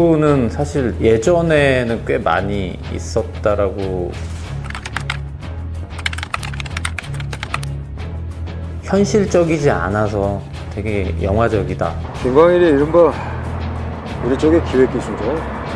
는 사실 예전에는 꽤 많이 있었다라고 현실적이지 않아서 되게 영화적이다. 김광일이 이른바 우리 쪽의 기획 기술자.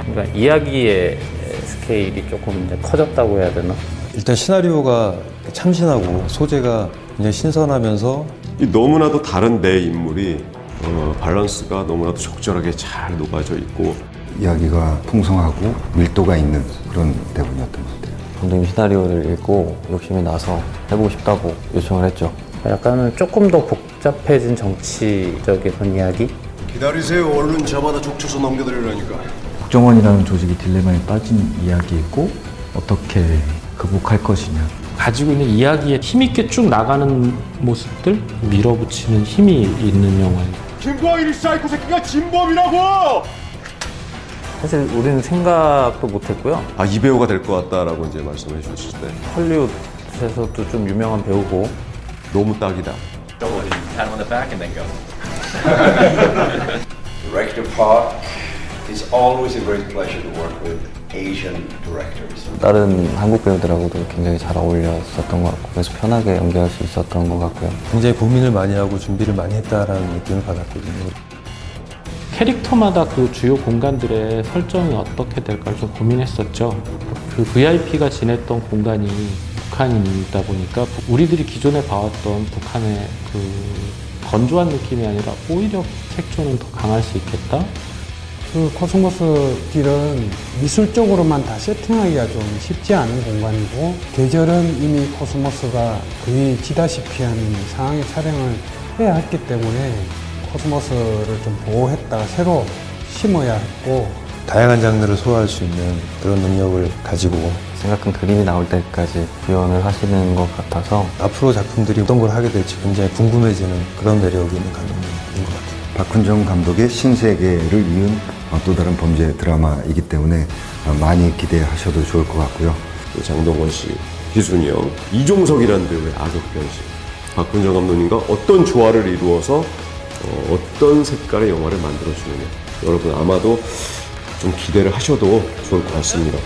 그러니까 이야기의 스케일이 조금 이제 커졌다고 해야 되나? 일단 시나리오가 참신하고 소재가 굉장히 신선하면서 이 너무나도 다른 내 인물이 어, 밸런스가 너무나도 적절하게 잘 녹아져 있고 이야기가 풍성하고 밀도가 있는 그런 대본이었던 것 같아요. 감독님 시나리오를 읽고 욕심이 나서 해보고 싶다고 요청을 했죠. 약간은 조금 더 복잡해진 정치적인 이야기? 기다리세요. 얼른 잡아다 족쳐서 넘겨드리라니까. 국정원이라는 조직이 딜레마에 빠진 이야기이고 어떻게 극복할 것이냐 가지고 있는 이야기에 힘있게 쭉 나가는 모습들 밀어붙이는 힘이 있는 영화예요. 김광일이 사이코 새끼가 진범이라고! 사실 우리는 생각도 못했고요. 아 이 배우가 될 것 같다라고 이제 말씀해 주셨을 때 헐리우드에서도 좀 유명한 배우고 너무 딱이다. Director part is always a great pleasure to work with Asian directors. 다른 한국 배우들하고도 굉장히 잘 어울렸었던 것 같고 그래서 편하게 연기할 수 있었던 것 같고요. 굉장히 고민을 많이 하고 준비를 많이 했다라는 느낌을 받았거든요. 캐릭터마다 그 주요 공간들의 설정이 어떻게 될까를 좀 고민했었죠. 그 VIP가 지냈던 공간이 북한이다 보니까 우리들이 기존에 봐왔던 북한의 그 건조한 느낌이 아니라 오히려 색조는 더 강할 수 있겠다. 그 코스모스 길은 미술적으로만 다 세팅하기가 좀 쉽지 않은 공간이고 계절은 이미 코스모스가 거의 지다시피 하는 상황의 촬영을 해야 했기 때문에 코스모스를 좀 보호했다가 새로 심어야 했고 다양한 장르를 소화할 수 있는 그런 능력을 가지고 생각한 그림이 나올 때까지 구현을 하시는 것 같아서 앞으로 작품들이 어떤 걸 하게 될지 굉장히 궁금해지는 그런 매력이 있는 감독인 것 같아요. 박훈정 감독의 신세계를 이은 어, 또 다른 범죄 드라마이기 때문에 어, 많이 기대하셔도 좋을 것 같고요. 또 장동건 씨, 기순이 형, 이종석이라는 배우의 악역 변신. 박훈정 감독님과 어떤 조화를 이루어서 어, 떤 색깔의 영화를 만들어주느냐. 여러분 아마도 좀 기대를 하셔도 좋을 것 같습니다.